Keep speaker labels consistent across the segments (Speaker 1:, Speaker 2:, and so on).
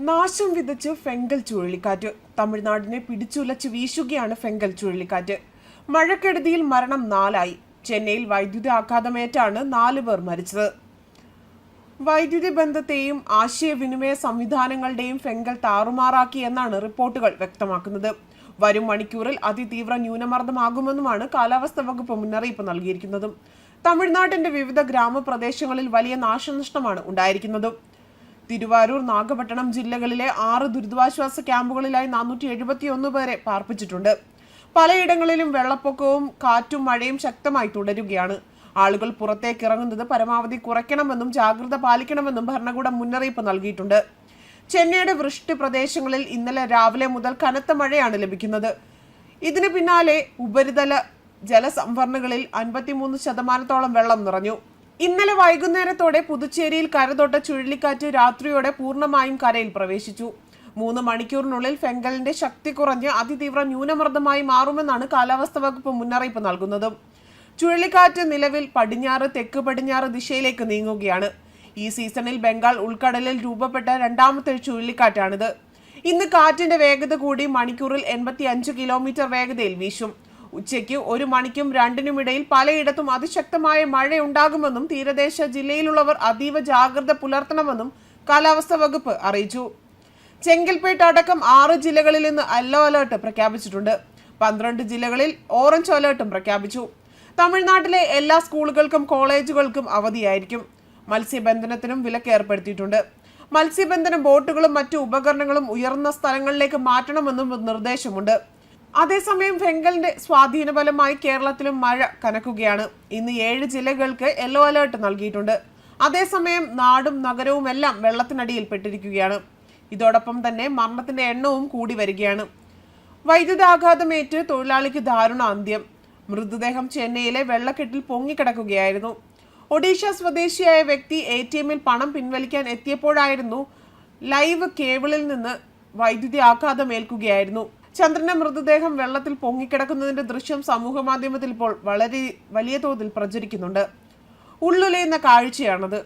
Speaker 1: നാശം വിതച്ച് ഫെങ്കൽ ചുഴലിക്കാറ്റ്. തമിഴ്നാടിനെ പിടിച്ചുലച്ച് വീശുകയാണ് ഫെങ്കൽ ചുഴലിക്കാറ്റ്. മഴക്കെടുതിയിൽ മരണം നാലായി. ചെന്നൈയിൽ വൈദ്യുതി ആഘാതമേറ്റാണ് നാല് പേർ മരിച്ചത്. വൈദ്യുതി ബന്ധത്തെയും ആശയവിനിമയ സംവിധാനങ്ങളുടെയും ഫെങ്കൽ താറുമാറാക്കി എന്നാണ് റിപ്പോർട്ടുകൾ വ്യക്തമാക്കുന്നത്. വരും മണിക്കൂറിൽ അതിതീവ്ര ന്യൂനമർദ്ദമാകുമെന്നുമാണ് കാലാവസ്ഥാ വകുപ്പ് മുന്നറിയിപ്പ് നൽകിയിരിക്കുന്നതും. തമിഴ്നാട്ടിന്റെ വിവിധ ഗ്രാമപ്രദേശങ്ങളിൽ വലിയ നാശനഷ്ടമാണ് ഉണ്ടായിരിക്കുന്നത്. തിരുവാരൂർ നാഗപട്ടണം ജില്ലകളിലെ ആറ് ദുരിതാശ്വാസ ക്യാമ്പുകളിലായി നാനൂറ്റി എഴുപത്തിയൊന്ന് പേരെ പാർപ്പിച്ചിട്ടുണ്ട്. പലയിടങ്ങളിലും വെള്ളപ്പൊക്കവും കാറ്റും മഴയും ശക്തമായി തുടരുകയാണ്. ആളുകൾ പുറത്തേക്ക് ഇറങ്ങുന്നത് പരമാവധി കുറയ്ക്കണമെന്നും ജാഗ്രത പാലിക്കണമെന്നും ഭരണകൂടം മുന്നറിയിപ്പ് നൽകിയിട്ടുണ്ട്. ചെന്നൈയുടെ വൃഷ്ടി പ്രദേശങ്ങളിൽ ഇന്നലെ രാവിലെ മുതൽ കനത്ത മഴയാണ് ലഭിക്കുന്നത്. ഇതിന് പിന്നാലെ ഉപരിതല ജലസംഭരണികളിൽ അൻപത്തിമൂന്ന് ശതമാനത്തോളം വെള്ളം നിറഞ്ഞു. ഇന്നലെ വൈകുന്നേരത്തോടെ പുതുച്ചേരിയിൽ കരതൊട്ട ചുഴലിക്കാറ്റ് രാത്രിയോടെ പൂർണമായും കരയിൽ പ്രവേശിച്ചു. മൂന്ന് മണിക്കൂറിനുള്ളിൽ ഫെങ്കലിന്റെ ശക്തി കുറഞ്ഞ് അതിതീവ്ര ന്യൂനമർദ്ദമായി മാറുമെന്നാണ് കാലാവസ്ഥാ വകുപ്പ് മുന്നറിയിപ്പ് നൽകുന്നത്. ചുഴലിക്കാറ്റ് നിലവിൽ പടിഞ്ഞാറ് തെക്ക് പടിഞ്ഞാറ് ദിശയിലേക്ക് നീങ്ങുകയാണ്. ഈ സീസണിൽ ബംഗാൾ ഉൾക്കടലിൽ രൂപപ്പെട്ട രണ്ടാമത്തെ ചുഴലിക്കാറ്റാണിത്. ഇന്ന് കാറ്റിന്റെ വേഗത കൂടി മണിക്കൂറിൽ എൺപത്തി അഞ്ച് കിലോമീറ്റർ വേഗതയിൽ വീശും. ഉച്ചയ്ക്ക് ഒരു മണിക്കും രണ്ടിനുമിടയിൽ പലയിടത്തും അതിശക്തമായ മഴയുണ്ടാകുമെന്നും തീരദേശ ജില്ലയിലുള്ളവർ അതീവ ജാഗ്രത പുലർത്തണമെന്നും കാലാവസ്ഥാ വകുപ്പ് അറിയിച്ചു. ചെങ്കൽപ്പേട്ട് അടക്കം ആറ് ജില്ലകളിൽ നിന്ന് യെല്ലോ അലേർട്ട് പ്രഖ്യാപിച്ചിട്ടുണ്ട്. പന്ത്രണ്ട് ജില്ലകളിൽ ഓറഞ്ച് അലേർട്ടും പ്രഖ്യാപിച്ചു. തമിഴ്നാട്ടിലെ എല്ലാ സ്കൂളുകൾക്കും കോളേജുകൾക്കും അവധിയായിരിക്കും. മത്സ്യബന്ധനത്തിനും വിലക്ക് ഏർപ്പെടുത്തിയിട്ടുണ്ട്. മത്സ്യബന്ധന ബോട്ടുകളും മറ്റു ഉപകരണങ്ങളും ഉയർന്ന സ്ഥലങ്ങളിലേക്ക് മാറ്റണമെന്നും നിർദ്ദേശമുണ്ട്. അതേസമയം ഫെങ്കലിന്റെ സ്വാധീന ഫലമായി കേരളത്തിലും മഴ കനക്കുകയാണ്. ഇന്ന് ഏഴ് ജില്ലകൾക്ക് യെല്ലോ അലേർട്ട് നൽകിയിട്ടുണ്ട്. അതേസമയം നാടും നഗരവും എല്ലാം വെള്ളത്തിനടിയിൽപ്പെട്ടിരിക്കുകയാണ് ഇതോടൊപ്പം തന്നെ മരണത്തിന്റെ എണ്ണവും കൂടി വരികയാണ്. വൈദ്യുതാഘാതമേറ്റ് തൊഴിലാളിക്ക് ദാരുണ അന്ത്യം. മൃതദേഹം ചെന്നൈയിലെ വെള്ളക്കെട്ടിൽ പൊങ്ങിക്കിടക്കുകയായിരുന്നു. ഒഡീഷ സ്വദേശിയായ വ്യക്തി എ ടി എമ്മിൽ പണം പിൻവലിക്കാൻ എത്തിയപ്പോഴായിരുന്നു ലൈവ് കേബിളിൽ നിന്ന് വൈദ്യുതി ആഘാതമേൽക്കുകയായിരുന്നു. ചന്ദ്രന്റെ മൃതദേഹം വെള്ളത്തിൽ പൊങ്ങിക്കിടക്കുന്നതിന്റെ ദൃശ്യം സമൂഹ മാധ്യമത്തിൽ ഇപ്പോൾ വളരെ വലിയ തോതിൽ പ്രചരിക്കുന്നുണ്ട്. ഉള്ളുലയുന്ന കാഴ്ചയാണത്.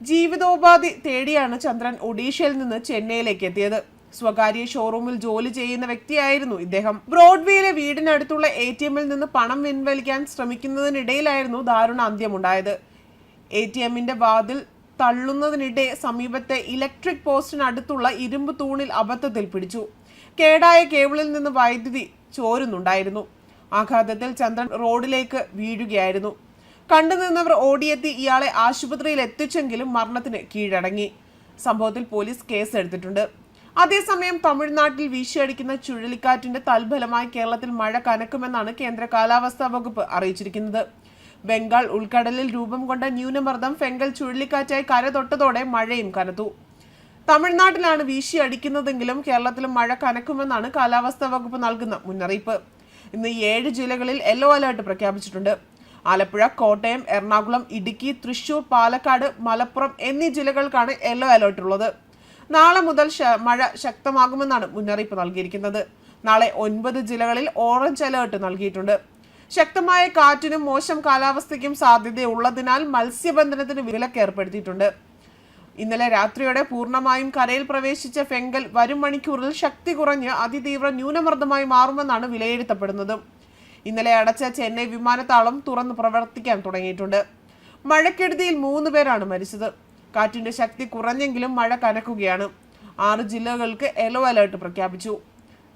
Speaker 1: ജീവിതോപാധി തേടിയാണ് ചന്ദ്രൻ ഒഡീഷയിൽ നിന്ന് ചെന്നൈയിലേക്ക് എത്തിയത്. സ്വകാര്യ ഷോറൂമിൽ ജോലി ചെയ്യുന്ന വ്യക്തിയായിരുന്നു ഇദ്ദേഹം. ബ്രോഡ്വേയിലെ വീടിനടുത്തുള്ള എ ടി എമ്മിൽ നിന്ന് പണം പിൻവലിക്കാൻ ശ്രമിക്കുന്നതിനിടയിലായിരുന്നു ദാരുണ അന്ത്യമുണ്ടായത്. എ ടി എമ്മിന്റെ വാതിൽ തള്ളുന്നതിനിടെ സമീപത്തെ ഇലക്ട്രിക് പോസ്റ്റിനടുത്തുള്ള ഇരുമ്പ് തൂണിൽ അബദ്ധത്തിൽ പിടിച്ചു. കേടായ കേബിളിൽ നിന്ന് വൈദ്യുതി ചോരുന്നുണ്ടായിരുന്നു. ആഘാതത്തിൽ ചന്ദ്രൻ റോഡിലേക്ക് വീഴുകയായിരുന്നു. കണ്ടുനിന്നവർ ഓടിയെത്തി ഇയാളെ ആശുപത്രിയിൽ എത്തിച്ചെങ്കിലും മരണത്തിന് കീഴടങ്ങി. സംഭവത്തിൽ പോലീസ് കേസെടുത്തിട്ടുണ്ട്. അതേസമയം തമിഴ്നാട്ടിൽ വീശിയടിക്കുന്ന ചുഴലിക്കാറ്റിന്റെ തൽഫലമായി കേരളത്തിൽ മഴ കനക്കുമെന്നാണ് കേന്ദ്ര കാലാവസ്ഥാ വകുപ്പ് അറിയിച്ചിരിക്കുന്നത്. ബംഗാൾ ഉൾക്കടലിൽ രൂപം കൊണ്ട ന്യൂനമർദ്ദം ഫെങ്കൽ ചുഴലിക്കാറ്റായി കര തൊട്ടതോടെ മഴയും കനത്തു. തമിഴ്നാട്ടിലാണ് വീശി അടിക്കുന്നതെങ്കിലും കേരളത്തിലും മഴ കനക്കുമെന്നാണ് കാലാവസ്ഥാ വകുപ്പ് നൽകുന്ന മുന്നറിയിപ്പ്. ഇന്ന് ഏഴ് ജില്ലകളിൽ യെല്ലോ അലേർട്ട് പ്രഖ്യാപിച്ചിട്ടുണ്ട്. ആലപ്പുഴ കോട്ടയം എറണാകുളം ഇടുക്കി തൃശൂർ പാലക്കാട് മലപ്പുറം എന്നീ ജില്ലകൾക്കാണ് യെല്ലോ അലേർട്ട് ഉള്ളത്. നാളെ മുതൽ മഴ ശക്തമാകുമെന്നാണ് മുന്നറിയിപ്പ് നൽകിയിരിക്കുന്നത്. നാളെ ഒൻപത് ജില്ലകളിൽ ഓറഞ്ച് അലേർട്ട് നൽകിയിട്ടുണ്ട്. ശക്തമായ കാറ്റിനും മോശം കാലാവസ്ഥയ്ക്കും സാധ്യതയുള്ളതിനാൽ മത്സ്യബന്ധനത്തിന് വിലക്ക് ഏർപ്പെടുത്തിയിട്ടുണ്ട്. ഇന്നലെ രാത്രിയോടെ പൂർണമായും കരയിൽ പ്രവേശിച്ച ഫെങ്കൽ വരും മണിക്കൂറിൽ ശക്തി കുറഞ്ഞ് അതിതീവ്ര ന്യൂനമർദ്ദമായി മാറുമെന്നാണ് വിലയിരുത്തപ്പെടുന്നത്. ഇന്നലെ അടച്ച ചെന്നൈ വിമാനത്താവളം തുറന്ന് പ്രവർത്തിക്കാൻ തുടങ്ങിയിട്ടുണ്ട്. മഴക്കെടുതിയിൽ മൂന്ന് പേരാണ് മരിച്ചത്. കാറ്റിന്റെ ശക്തി കുറഞ്ഞെങ്കിലും മഴ കനക്കുകയാണ്. ആറ് ജില്ലകൾക്ക് യെല്ലോ അലേർട്ട് പ്രഖ്യാപിച്ചു.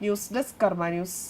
Speaker 1: News desk Karma news.